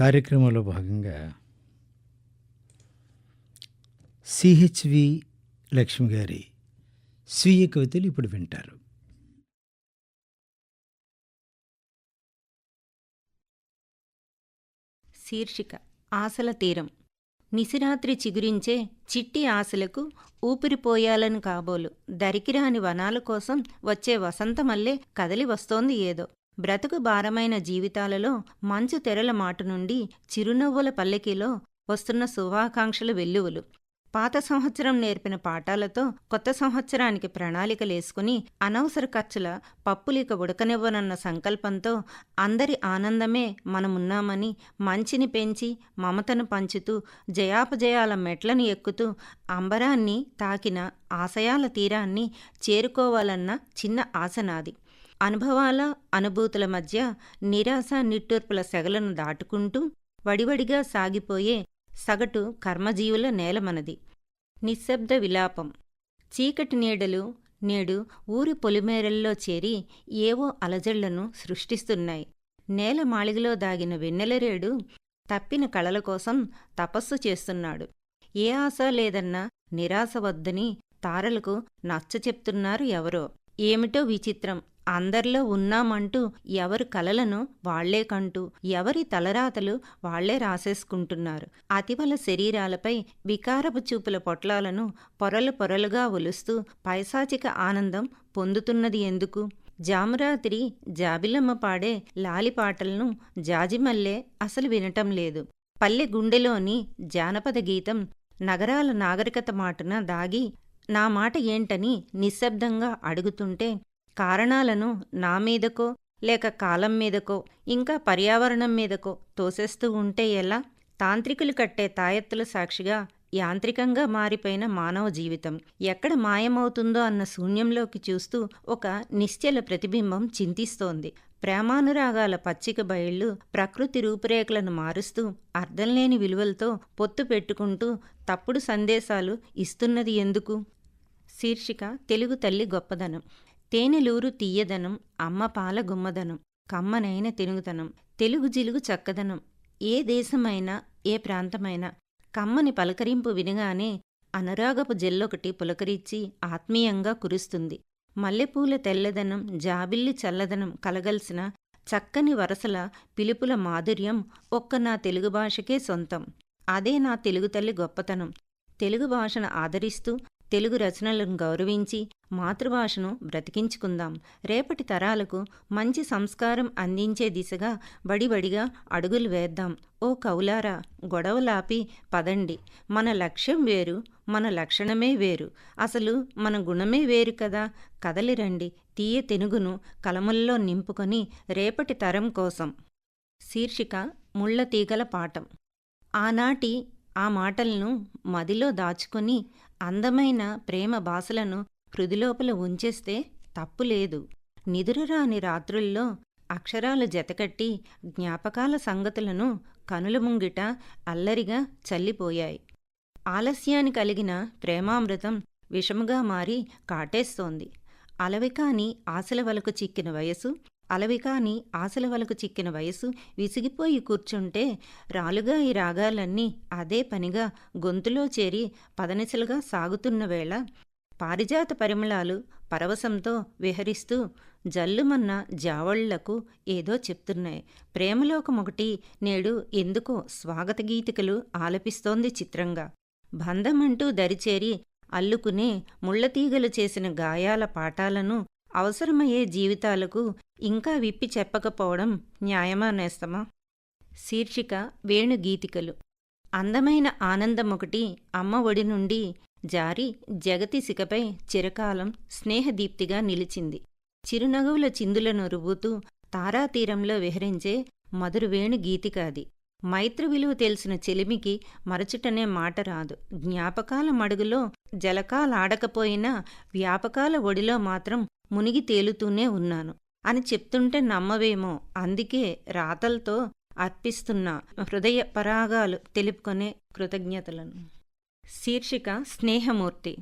కార్యక్రమంలో భాగంగా సిహెచ్వి లక్ష్మి గారి స్వీయ కవితలు ఇప్పుడు వింటారు. శీర్షిక ఆశల తీరం. నిశిరాత్రి చిగురించే చిట్టి ఆశలకు ఊపిరిపోయాలని కాబోలు. దరికిరాని వనాల కోసం వచ్చే వసంతమల్లే కదలి వస్తోంది ఏదో. బ్రతుకు భారమైన జీవితాలలో మంచు తెరల మాటు నుండి చిరునవ్వుల పల్లెకిలో వస్తున్న శుభాకాంక్షల వెల్లువలు. పాత సంవత్సరం నేర్పిన పాఠాలతో కొత్త సంవత్సరానికి ప్రణాళికలేసుకుని అనవసర ఖర్చుల పప్పులిక ఉడకనివ్వనన్న సంకల్పంతో అందరి ఆనందమే మనమున్నామని మంచిని పెంచి మమతను పంచుతూ జయాపజయాల మెట్లను ఎక్కుతూ అంబరాన్ని తాకిన ఆశయాల తీరాన్ని చేరుకోవాలన్న చిన్న ఆశనాది అనుభవాల అనుభూతుల మధ్య నిరాశ నిట్టూర్పుల సెగలను దాటుకుంటూ వడివడిగా సాగిపోయే సగటు కర్మజీవుల నేల మనది. నిశ్శబ్ద విలాపం. చీకటి నీడలు నేడు ఊరి పొలిమేరల్లో చేరి ఏవో అలజళ్ళను సృష్టిస్తున్నాయి. నేల మాళిగలో దాగిన వెన్నెలరేడు తప్పిన కళల కోసం తపస్సు చేస్తున్నాడు. ఏ ఆశ లేదన్న నిరాశ వద్దని తారలకు నచ్చ చెప్తున్నారు ఎవరో. ఏమిటో విచిత్రం. అందరిలో ఉన్నామంటూ ఎవరి కలలను వాళ్ళే కంటూ ఎవరి తలరాతలు వాళ్ళే రాసేసుకుంటున్నారు. అతివల శరీరాలపై వికారపు చూపుల పొట్లాలను పొరలు పొరలుగా ఒలుస్తూ పైశాచిక ఆనందం పొందుతున్నది ఎందుకు? జామురాత్రి జాబిలమ్మ పాడే లాలిపాటలను జాజిమల్లే అసలు వినటం లేదు. పల్లె గుండెలోని జానపద గీతం నగరాల నాగరికత మాటున దాగి నా మాట ఏంటని నిశ్శబ్దంగా అడుగుతుంటే కారణాలను నా మీదకో లేక కాలం మీదకో ఇంకా పర్యావరణం మీదకో తోసేస్తూ ఉంటే ఎలా? తాంత్రికులు కట్టే తాయెత్తుల సాక్షిగా యాంత్రికంగా మారిపోయిన మానవ జీవితం ఎక్కడ మాయమవుతుందో అన్న శూన్యంలోకి చూస్తూ ఒక నిశ్చల ప్రతిబింబం చింతిస్తోంది. ప్రేమానురాగాల పచ్చిక బయళ్ళు ప్రకృతి రూపురేఖలను మారుస్తూ అర్థంలేని విలువలతో పొత్తు పెట్టుకుంటూ తప్పుడు సందేశాలు ఇస్తున్నది ఎందుకు? శీర్షిక తెలుగు తల్లి గొప్పదనం. తేనెలూరు తీయదనం అమ్మ పాల గుమ్మదనం కమ్మనైన తెనుగుతనం తెలుగు జిలుగు చక్కదనం. ఏ దేశమైనా ఏ ప్రాంతమైనా కమ్మని పలకరింపు వినగానే అనురాగపు జెల్లొకటి పులకరించి ఆత్మీయంగా కురుస్తుంది. మల్లెపూల తెల్లదనం జాబిల్లి చల్లదనం కలగల్సిన చక్కని వరసల పిలుపుల మాధుర్యం ఒక్క నా తెలుగు భాషకే సొంతం. అదే నా తెలుగు తల్లి గొప్పతనం. తెలుగు భాషను ఆదరిస్తూ తెలుగు రచనలను గౌరవించి మాతృభాషను బ్రతికించుకుందాం. రేపటి తరాలకు మంచి సంస్కారం అందించే దిశగా బడిబడిగా అడుగులు వేద్దాం. ఓ కౌలారా గొడవలాపి పదండి. మన లక్ష్యం వేరు మన లక్షణమే వేరు. అసలు మన గుణమే వేరు కదా? కదలిరండి తీయ తెనుగును కలముల్లో నింపుకొని రేపటి తరం కోసం. శీర్షిక ముళ్ళ తీగల పాఠం. ఆనాటి ఆ మాటలను మదిలో దాచుకొని అందమైన ప్రేమ భాషలను హృదిలోపల ఉంచేస్తే తప్పులేదు నిదురరాని రాత్రుల్లో అక్షరాలు జతకట్టి జ్ఞాపకాల సంగతులను కనుల ముంగిట అల్లరిగా చల్లిపోయాయి. ఆలస్యాన్ని కలిగిన ప్రేమామృతం విషముగా మారి కాటేస్తోంది. అలవికాని ఆశల వలకు చిక్కిన వయసు అలవికాని ఆశల వలకు చిక్కిన వయసు విసిగిపోయి కూర్చుంటే రాలుగా ఈ రాగాలన్నీ అదే పనిగా గొంతులో చేరి పదనిసలుగా సాగుతున్న వేళ పారిజాత పరిమళాలు పరవశంతో విహరిస్తూ జల్లుమన్న జావళ్ళకు ఏదో చెప్తున్నాయి. ప్రేమలోకమొకటి నేడు ఎందుకో స్వాగత గీతికలు ఆలపిస్తోంది చిత్రంగా. బంధమంటూ దరిచేరి అల్లుకునే ముళ్ళతీగలు చేసిన గాయాల పాఠాలను అవసరమయ్యే జీవితాలకు ఇంకా విప్పి చెప్పకపోవడం న్యాయమా నేస్తమా? శీర్షిక వేణుగీతికలు అందమైన ఆనందమొకటి అమ్మ ఒడి నుండి జారి జగతి సికపై చిరకాలం స్నేహదీప్తిగా నిలిచింది. చిరునగవుల చిందులను రువ్వుతూ తారాతీరంలో విహరించే మధుర వేణు మైత్రి విలువ తెలిసిన చెలిమికి మరచుటనే మాట రాదు. జ్ఞాపకాల మడుగులో జలకాలాడకపోయినా వ్యాపకాల ఒడిలో మాత్రం మునిగి తేలుతూనే ఉన్నాను. అని చెప్తుంటే నమ్మవేమో. అందుకే రాతలతో అర్పిస్తున్న హృదయ పరాగాలు తెలుపుకొనే కృతజ్ఞతలను. శీర్షిక స్నేహమూర్తి.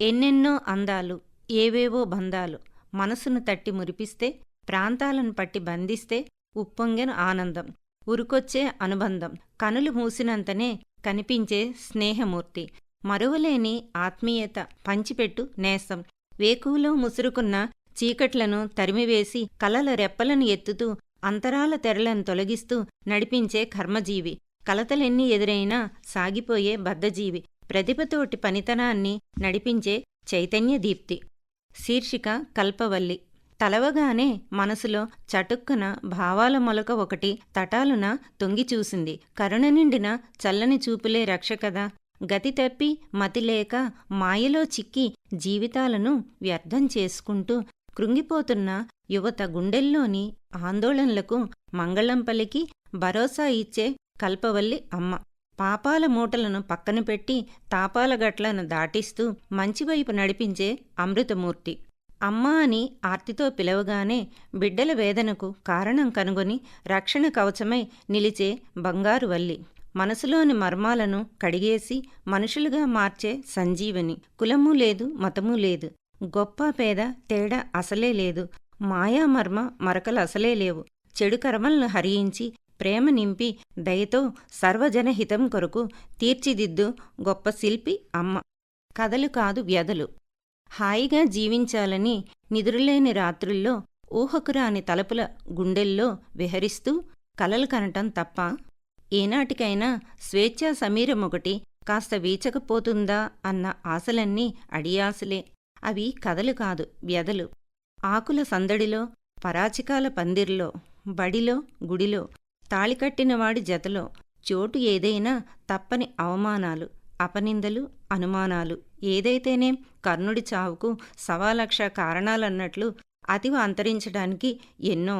ఎన్నెన్నో అందాలు ఏవేవో బంధాలు మనసును తట్టి మురిపిస్తే ప్రాంతాలను పట్టి బంధిస్తే ఉప్పొంగెన ఆనందం ఉరుకొచ్చే అనుబంధం కనులు మూసినంతనే కనిపించే స్నేహమూర్తి. మరువలేని ఆత్మీయత పంచిపెట్టు నేసం వేకువలో ముసురుకున్న చీకట్లను తరిమివేసి కలల రెప్పలను ఎత్తుతూ అంతరాల తెరలను తొలగిస్తూ నడిపించే కర్మజీవి. కలతలెన్ని ఎదురైనా సాగిపోయే బద్ధజీవి. ప్రతిభతోటి పనితనాన్ని నడిపించే చైతన్య దీప్తి శీర్షిక కల్పవల్లి. తలవగానే మనసులో చటుక్కున భావాల మొలక ఒకటి తటాలున తొంగిచూసింది. కరుణ నిండిన చల్లని చూపులే రక్షకథ గతి తప్పి మతిలేక మాయలో చిక్కి జీవితాలను వ్యర్థం చేసుకుంటూ కృంగిపోతున్న యువత గుండెల్లోని ఆందోళనలకు మంగళం పలికి భరోసా ఇచ్చే కల్పవల్లి అమ్మ. పాపాల మూటలను పక్కన పెట్టి తాపాల గట్లను దాటిస్తూ మంచివైపు నడిపించే అమృతమూర్తి. అమ్మా అని ఆర్తితో పిలవగానే బిడ్డల వేదనకు కారణం కనుగొని రక్షణ కవచమై నిలిచే బంగారు వల్లి మనసులోని మర్మాలను కడిగేసి మనుషులుగా మార్చే సంజీవని. కులము లేదు మతము లేదు. గొప్ప పేద తేడా అసలే లేదు. మాయామర్మ మరకలు అసలే లేవు. చెడు కర్మలను హరించి ప్రేమ నింపి దయతో సర్వజనహితం కొరకు తీర్చిదిద్దు గొప్ప శిల్పి అమ్మ. కథలు కాదు వ్యధలు. హాయిగా జీవించాలని నిదురులేని రాత్రుల్లో ఊహకురాని తలపుల గుండెల్లో విహరిస్తూ కలలు కనటం తప్ప ఏనాటికైనా స్వేచ్ఛా సమీరమొకటి ఒకటి కాస్త వీచకపోతుందా అన్న ఆశలన్నీ అడియాసలే అవి కథలు కాదు వ్యధలు. ఆకుల సందడిలో పరాచికాల పందిర్లో బడిలో గుడిలో తాళికట్టినవాడి జతలో చోటు ఏదైనా తప్పని అవమానాలు అపనిందలు అనుమానాలు. ఏదైతేనేం కర్ణుడి చావుకు సవాలక్ష కారణాలన్నట్లు అతివ అంతరించడానికి ఎన్నో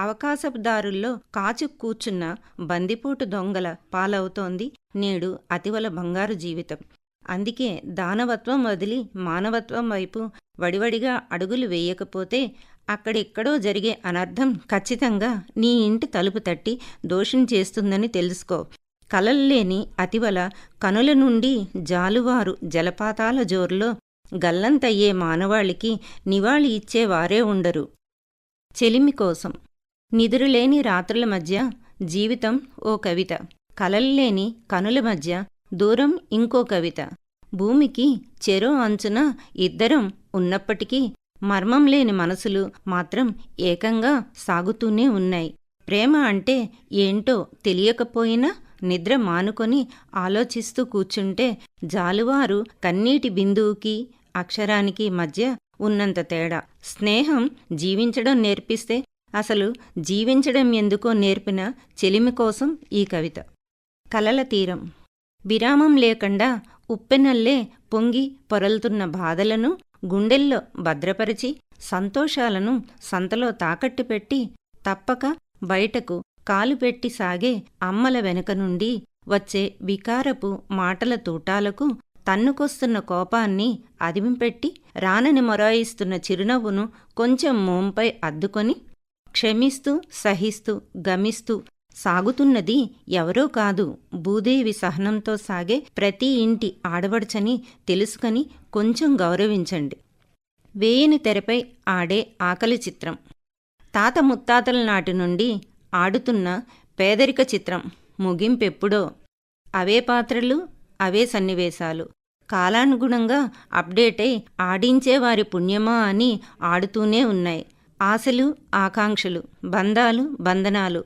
అవకాశదారుల్లో కాచు కూర్చున్న బందిపోటు దొంగల పాలవుతోంది నేడు అతివల బంగారు జీవితం. అందుకే దానవత్వం వదిలి మానవత్వం వైపు వడివడిగా అడుగులు వేయకపోతే అక్కడెక్కడో జరిగే అనర్థం ఖచ్చితంగా నీ ఇంటి తలుపు తట్టి దోషం చేస్తుందని తెలుసుకో. కలల్లేని అతివల కనుల నుండి జాలువారు జలపాతాల జోరులో గల్లంతయ్యే మానవాళికి నివాళి ఇచ్చేవారే ఉండరు. చెలిమి కోసం నిదురులేని రాత్రుల మధ్య జీవితం ఓ కవిత. కలల్లేని కనుల మధ్య దూరం ఇంకో కవిత. భూమికి చెరో అంచున ఇద్దరం ఉన్నప్పటికీ మర్మం లేని మనసులు మాత్రం ఏకంగా సాగుతూనే ఉన్నాయి. ప్రేమ అంటే ఏంటో తెలియకపోయినా నిద్ర మానుకొని ఆలోచిస్తూ కూర్చుంటే జాలువారు కన్నీటి బిందువుకి అక్షరానికి మధ్య ఉన్నంత తేడా. స్నేహం జీవించడం నేర్పిస్తే అసలు జీవించడం ఎందుకో నేర్పిన చెలిమి కోసం ఈ కవిత. కలల తీరం. విరామం లేకుండా ఉప్పెనల్లే పొంగి పొరలుతున్న బాధలను గుండెల్లో భద్రపరిచి సంతోషాలను సంతలో తాకట్టు పెట్టి తప్పక బయటకు కాలు పెట్టి సాగే అమ్మల వెనుక నుండి వచ్చే వికారపు మాటల తూటాలకు తన్నుకొస్తున్న కోపాన్ని అదిమిపెట్టి రానని మొరాయిస్తున్న చిరునవ్వును కొంచెం మోంపై అద్దుకొని క్షమిస్తూ సహిస్తూ గమిస్తూ సాగుతున్నది ఎవరో కాదు. భూదేవి సహనంతో సాగే ప్రతి ఇంటి ఆడబడచని తెలుసుకని కొంచెం గౌరవించండి. వేయని తెరపై ఆడే ఆకలి చిత్రం. తాత ముత్తాతల నాటి నుండి ఆడుతున్న పేదరిక చిత్రం ముగింపెప్పుడో. అవే పాత్రలు అవే సన్నివేశాలు. కాలానుగుణంగా అప్డేట్ అయి ఆడించేవారి పుణ్యమా అని ఆడుతూనే ఉన్నాయి. ఆశలు ఆకాంక్షలు బంధాలు బంధనాలు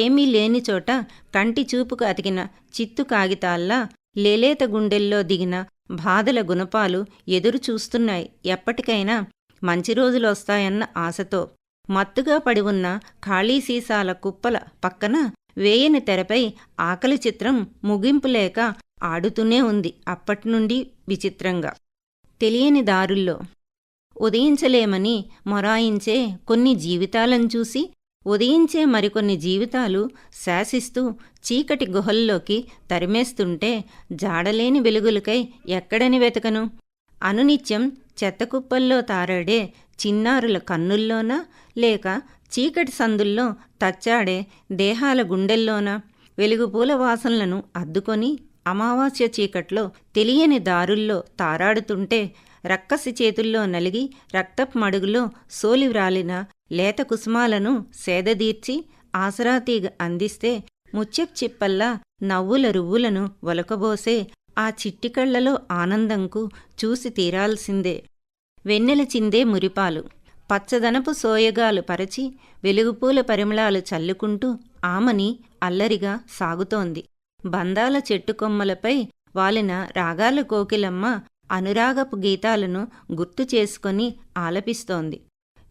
ఏమీ లేని చోట కంటి చూపుకు అతికిన చిత్తు కాగితాల్లా లేలేత గుండెల్లో దిగిన బాధల గుణపాలు ఎదురు చూస్తున్నాయి. ఎప్పటికైనా మంచి రోజులొస్తాయన్న ఆశతో మత్తుగా పడి ఉన్న ఖాళీ సీసాల కుప్పల పక్కన వేయని తెరపై ఆకలి చిత్రం ముగింపు లేక ఆడుతూనే ఉంది అప్పటినుండి విచిత్రంగా. తెలియని దారుల్లో ఉదయించలేమని మొరాయించే కొన్ని జీవితాలను చూసి ఉదయించే మరికొన్ని జీవితాలు శాసిస్తూ చీకటి గుహల్లోకి తరిమేస్తుంటే జాడలేని వెలుగులకై ఎక్కడని వెతకను? అనునిత్యం చెత్తకుప్పల్లో తారాడే చిన్నారుల కన్నుల్లోనా? లేక చీకటి సందుల్లో తచ్చాడే దేహాల గుండెల్లోనా? వెలుగుపూల వాసనలను అద్దుకొని అమావాస్య చీకట్లో తెలియని దారుల్లో తారాడుతుంటే రక్కసి చేతుల్లో నలిగి రక్తపు మడుగులో సోలివ్రాలిన లేత కుసుమాలను సేదదీర్చి ఆసరాతీగ అందిస్తే ముచ్చెప్ చిప్పల్లా నవ్వుల రువ్వులను ఒలకబోసే ఆ చిట్టికళ్ళలో ఆనందంకు చూసి తీరాల్సిందే. వెన్నెల చిందే మురిపాలు. పచ్చదనపు సోయగాలు పరచి వెలుగుపూల పరిమళాలు చల్లుకుంటూ ఆమని అల్లరిగా సాగుతోంది. బందాల చెట్టు కొమ్మలపై వాలిన రాగాల కోకిలమ్మ అనురాగపు గీతాలను గుర్తు చేసుకొని ఆలపిస్తోంది.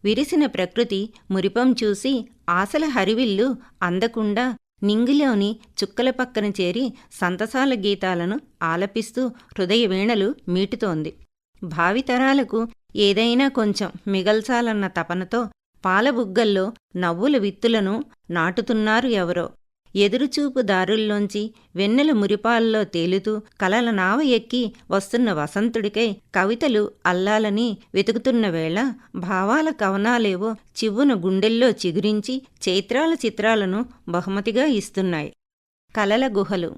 విరిసిన ప్రకృతి మురిపం చూసి ఆశల హరివిల్లు అందకుండా నింగిలోని చుక్కల పక్కన చేరి సంతసాల గీతాలను ఆలపిస్తూ హృదయ వీణలు మీటుతోంది. భావితరాలకు ఏదైనా కొంచెం మిగల్చాలన్న తపనతో పాలబుగ్గల్లో నవ్వుల విత్తులను నాటుతున్నారు ఎవరో. ఎదురుచూపు దారుల్లోంచి వెన్నెల మురిపాల్లో తేలుతూ కలల నావ ఎక్కి వస్తున్న వసంతుడికై కవితలు అల్లాలని వెతుకుతున్న వేళ భావాల కవనాలేవో చివ్వున గుండెల్లో చిగురించి చైత్రాల చిత్రాలను బహుమతిగా ఇస్తున్నాయి. కలల గుహలు.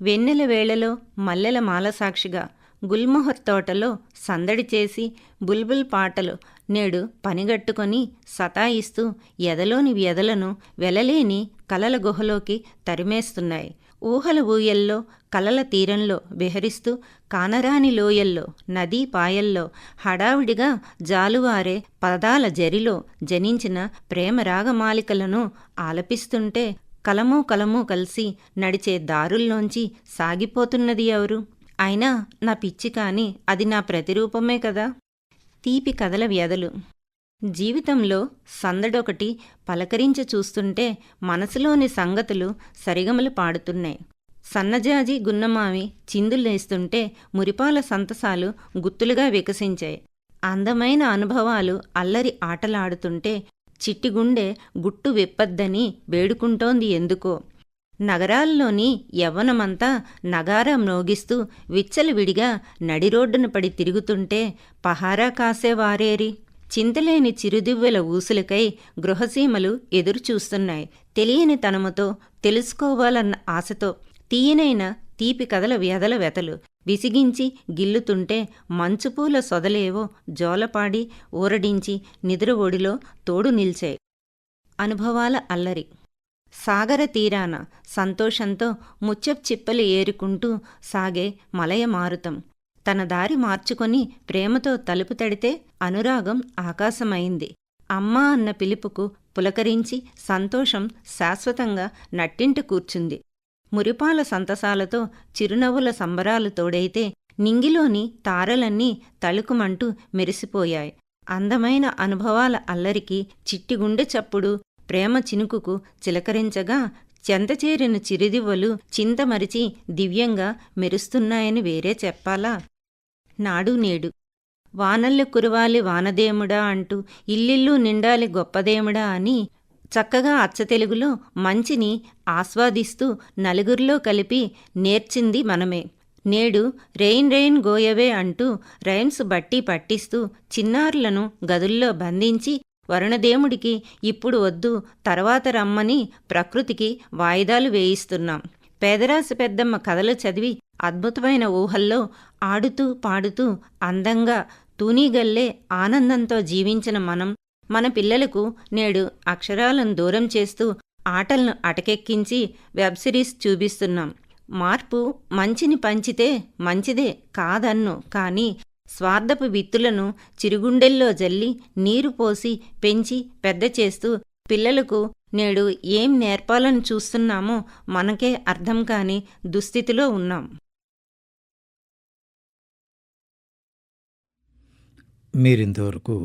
వెన్నెల వేళలో మల్లెల మాలసాక్షిగా గుల్మొహర్ తోటలో సందడి చేసి బుల్బుల్ పాటలు నేడు పనిగట్టుకొని సతాయిస్తూ ఎదలోని వ్యధలను వెలలేని కలల గుహలోకి తరిమేస్తున్నాయి. ఊహల ఊయల్లో కలల తీరంలో విహరిస్తూ కానరాని లోయల్లో నదీ పాయల్లో హడావిడిగా జాలువారే పదాల జరిలో జనించిన ప్రేమరాగమాలికలను ఆలపిస్తుంటే కలము కలము కలిసి నడిచే దారుల్లోంచి సాగిపోతున్నది ఎవరు? అయినా నా పిచ్చి కాని అది నా ప్రతిరూపమే కదా? తీపి కథల వ్యధలు. జీవితంలో సందడొకటి పలకరించి చూస్తుంటే మనసులోని సంగతులు సరిగమలు పాడుతున్నాయి. సన్నజాజి గున్నమావి చిందులేస్తుంటే మురిపాల సంతసాలు గుత్తులుగా వికసించాయి. అందమైన అనుభవాలు అల్లరి ఆటలాడుతుంటే చిట్టిగుండె గుట్టు విప్పద్దని వేడుకుంటోంది ఎందుకో. నగరాల్లోని యవ్వనమంతా నగారా మ్రోగిస్తూ విచ్చలవిడిగా నడిరోడ్డున పడి తిరుగుతుంటే పహారా కాసేవారేరి. చింతలేని చిరుదివ్వెల ఊసులకై గృహసీమలు ఎదురుచూస్తున్నాయి. తెలియని తనముతో తెలుసుకోవాలన్న ఆశతో తీయనైన తీపి కథల వ్యధల వెతలు విసిగించి గిల్లుతుంటే మంచుపూల సొదలేవో జోలపాడి ఊరడించి నిద్ర ఒడిలో తోడు నిల్చాయి. అనుభవాల అల్లరి. సాగర తీరాన సంతోషంతో ముచ్చప్ చిప్పలు ఏరుకుంటూ సాగే మలయ మారుతం. తన దారి మార్చుకొని ప్రేమతో తలుపు తడితే అనురాగం ఆకాశమైంది అమ్మా అన్న పిలుపుకు పులకరించి సంతోషం శాశ్వతంగా నట్టింట కూర్చుంది. మురిపాల సంతసాలతో చిరునవ్వుల సంబరాలు తోడైతే నింగిలోని తారలన్నీ తళుకుమంటూ మెరిసిపోయాయి. అందమైన అనుభవాల అల్లరికి చిట్టిగుండె చప్పుడు ప్రేమ చినుకుకు చిలకరించగా చెంతచేరిన చిరుదివ్వలు చింతమరిచి దివ్యంగా మెరుస్తున్నాయని వేరే చెప్పాలా? నాడు నేడు. వానల్లు కురవాలి వానదేముడా అంటూ ఇల్లిల్లు నిండాలి గొప్పదేముడా అని చక్కగా అచ్చతెలుగులో మంచిని ఆస్వాదిస్తూ నలుగురిలో కలిపి నేర్చింది మనమే. నేడు రెయిన్ రెయిన్ గోయవే అంటూ రైమ్స్ బట్టి పట్టిస్తూ చిన్నారులను గదుల్లో బంధించి వరుణదేవుడికి ఇప్పుడు వద్దు తర్వాత రమ్మని ప్రకృతికి వాయిదాలు వేయిస్తున్నాం. పేదరాశి పెద్దమ్మ కథలు చదివి అద్భుతమైన ఊహల్లో ఆడుతూ పాడుతూ అందంగా తూనీగల్లే ఆనందంతో జీవించిన మనం మన పిల్లలకు నేడు అక్షరాలను దూరం చేస్తూ ఆటలను అటకెక్కించి వెబ్ సిరీస్ చూపిస్తున్నాం. మార్పు మంచిని పంచితే మంచిదే కాదన్ను కానీ స్వార్థపు విత్తులను చిరుగుండెల్లో జల్లి నీరు పోసి పెంచి పెద్ద చేస్తూ పిల్లలకు నేడు ఏం నేర్పాలని చూస్తున్నామో మనకే అర్థం కాని దుస్థితిలో ఉన్నాం. మీరింతవరకు